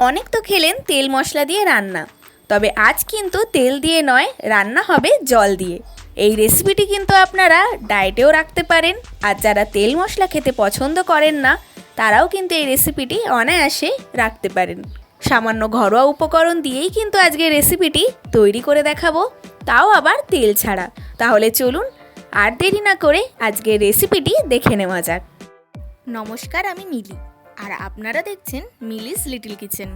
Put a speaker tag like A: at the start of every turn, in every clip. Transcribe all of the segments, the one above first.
A: অনেক তো খেলেন তেল মশলা দিয়ে রান্না। তবে আজ কিন্তু তেল দিয়ে নয়, রান্না হবে জল দিয়ে। এই রেসিপিটি কিন্তু আপনারা ডায়েটেও রাখতে পারেন। আর যারা তেল মশলা খেতে পছন্দ করেন না, তারাও কিন্তু এই রেসিপিটি অনায়াসে রাখতে পারেন। সামান্য ঘরোয়া উপকরণ দিয়েই কিন্তু আজকে রেসিপিটি তৈরি করে দেখাবো। তাও আবার তেল ছাড়া। তাহলে চলুন, আর দেরি না করে আজকে রেসিপিটি দেখে নেওয়া যাক। নমস্কার, আমি মিলি আর আপনারা দেখছেন মিলিস লিটল কিচেন।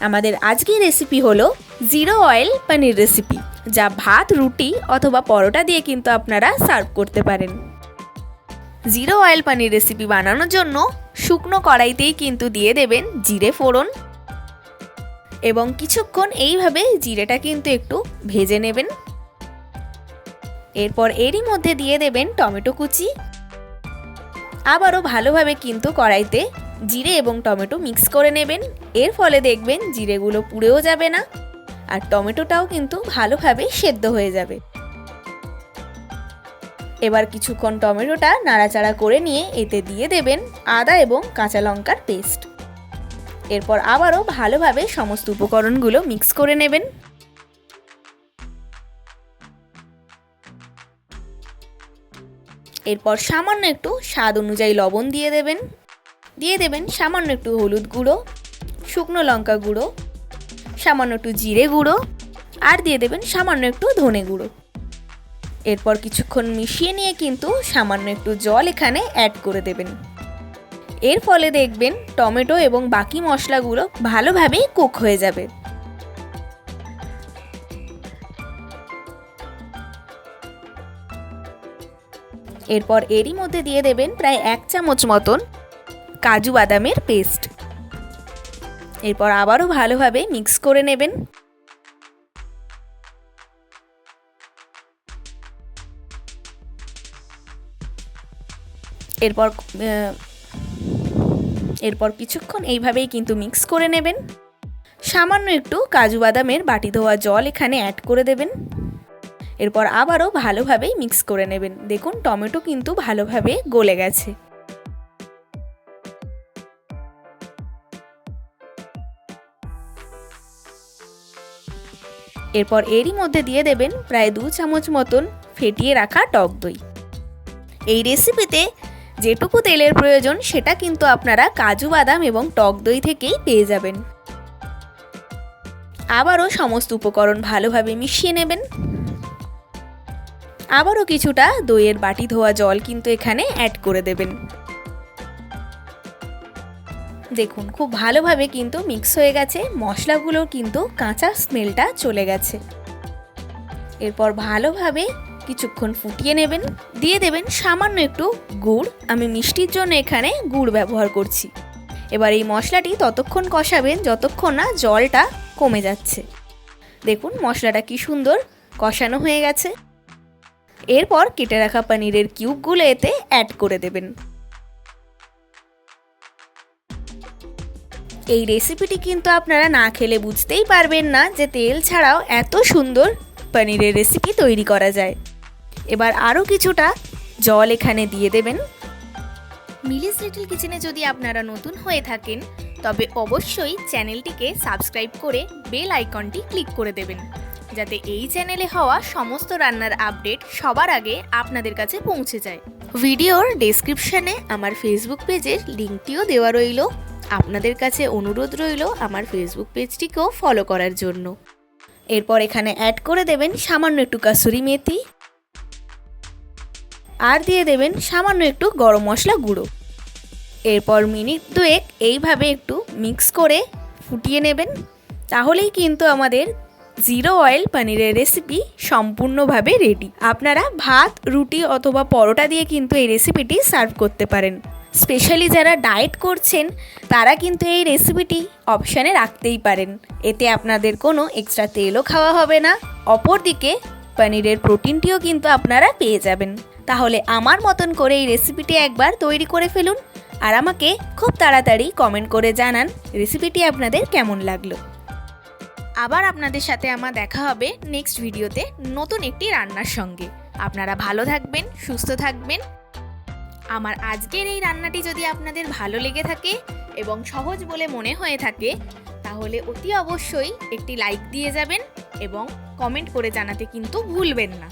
A: আমাদের আজকের রেসিপি হলো জিরো অয়েল পনির রেসিপি যা ভাত, রুটি অথবা পরোটা দিয়ে কিন্তু আপনারা সার্ভ করতে পারেন। জিরো অয়েল পানির রেসিপি বানানোর জন্য শুকনো কড়াইতেই কিন্তু দিয়ে দেবেন জিরে ফোড়ন এবং কিছুক্ষণ এইভাবে জিরেটা কিন্তু একটু ভেজে নেবেন। এরপর এরই মধ্যে দিয়ে দেবেন টমেটো কুচি। আবারও ভালোভাবে কিন্তু কড়াইতে জিরে এবং টমেটো মিক্স করে নেবেন। এর ফলে দেখবেন জিরেগুলো পুড়েও যাবে না আর টমেটোটাও কিন্তু ভালোভাবে সেদ্ধ হয়ে যাবে। এবার কিছুক্ষণ টমেটোটা নাড়াচাড়া করে নিয়ে এতে দিয়ে দেবেন আদা এবং কাঁচা লঙ্কার পেস্ট। এরপর আবারও ভালোভাবে সমস্ত উপকরণগুলো মিক্স করে নেবেন। এরপর সামান্য একটু স্বাদ অনুযায়ী লবণ দিয়ে দেবেন। দিয়ে দেবেন সামান্য একটু হলুদ গুঁড়ো, শুকনো লঙ্কা গুঁড়ো, সামান্য একটু জিরে গুঁড়ো, আর দিয়ে দেবেন সামান্য একটু ধনে গুঁড়ো। এরপর কিছুক্ষণ মিশিয়ে নিয়ে কিন্তু সামান্য একটু জল এখানে অ্যাড করে দেবেন। এর ফলে দেখবেন টমেটো এবং বাকি মশলাগুলো ভালোভাবে কুক হয়ে যাবে। এরপর এরই মধ্যে দিয়ে দেবেন প্রায় এক চামচ মতন কাজু বাদামের পেস্ট। এরপর আবারও ভালোভাবে মিক্স করে নেবেন। এরপর এরপর কিছুক্ষণ এইভাবেই কিন্তু মিক্স করে নেবেন। সামান্য একটু কাজু বাদামের বাটি ধোয়া জল এখানে অ্যাড করে দেবেন। এরপর আবারও ভালোভাবেই মিক্স করে নেবেন। দেখুন, টমেটো কিন্তু ভালোভাবে গলে গেছে। এরপর এরই মধ্যে দিয়ে দেবেন প্রায় দু চামচ মতন ফেটিয়ে রাখা টক দই। এই রেসিপিতে যেটুকু তেলের প্রয়োজন সেটা কিন্তু আপনারা কাজু বাদাম এবং টক দই থেকেই পেয়ে যাবেন। আবারও সমস্ত উপকরণ ভালোভাবে মিশিয়ে নেবেন। আবারও কিছুটা দইয়ের বাটি ধোয়া জল কিন্তু এখানে অ্যাড করে দেবেন। দেখুন, খুব ভালোভাবে কিন্তু মিক্স হয়ে গেছে। মশলাগুলো কিন্তু কাঁচা স্মেলটা চলে গেছে। এরপর ভালোভাবে কিছুক্ষণ ফুটিয়ে নেবেন। দিয়ে দেবেন সামান্য একটু গুড়। আমি মিষ্টির জন্য এখানে গুড় ব্যবহার করছি। এবার এই মশলাটি ততক্ষণ কষাবেন যতক্ষণ না জলটা কমে যাচ্ছে। দেখুন, মশলাটা কি সুন্দর কষানো হয়ে গেছে। এরপর কেটে রাখা পনিরের কিউবগুলো এতে অ্যাড করে দেবেন। এই রেসিপিটি কিন্তু আপনারা না খেলে বুঝতেই পারবেন না যে তেল ছাড়াও এত সুন্দর পনিরের রেসিপি তৈরি করা যায়। এবার আরও কিছুটা জল এখানে দিয়ে দেবেন। মিলিস লিটল কিচেনে যদি আপনারা নতুন হয়ে থাকেন, তবে অবশ্যই চ্যানেলটিকে সাবস্ক্রাইব করে বেল আইকনটি ক্লিক করে দেবেন, যাতে এই চ্যানেলে হওয়া সমস্ত রান্নার আপডেট সবার আগে আপনাদের কাছে পৌঁছে যায়। ভিডিওর ডেসক্রিপশানে আমার ফেসবুক পেজের লিঙ্কটিও দেওয়া রইল। আপনাদের কাছে অনুরোধ রইল আমার ফেসবুক পেজটিকেও ফলো করার জন্য। এরপর এখানে অ্যাড করে দেবেন সামান্য একটু কাসুরি মেথি। আর দিয়ে দেবেন সামান্য একটু গরম মশলা গুঁড়ো। এরপর মিনিট দুয়েক এইভাবে একটু মিক্স করে ফুটিয়ে নেবেন। তাহলেই কিন্তু আমাদের জিরো অয়েল পনিরের রেসিপি সম্পূর্ণভাবে রেডি আপনারা ভাত, রুটি অথবা পরোটা দিয়ে কিন্তু এই রেসিপিটি সার্ভ করতে পারেন। স্পেশালি যারা ডায়েট করছেন, তারা কিন্তু এই রেসিপিটি অপশানে রাখতেই পারেন। এতে আপনাদের কোনো এক্সট্রা তেলও খাওয়া হবে না। অপরদিকে, পনিরের প্রোটিনটিও কিন্তু আপনারা পেয়ে যাবেন। তাহলে আমার মতন করে এই রেসিপিটি একবার তৈরি করে ফেলুন আর আমাকে খুব তাড়াতাড়ি কমেন্ট করে জানান রেসিপিটি আপনাদের কেমন লাগল। আবার আপনাদের সাথে আমার দেখা হবে নেক্সট ভিডিওতে নতুন একটি রান্নার সঙ্গে। আপনারা ভালো থাকবেন, সুস্থ থাকবেন। আমার আজকের এই রান্নাটি যদি আপনাদের ভালো লেগে থাকে এবং সহজ বলে মনে হয়ে থাকে, তাহলে অতি অবশ্যই একটি লাইক দিয়ে যাবেন এবং কমেন্ট করে জানাতে কিন্তু ভুলবেন না।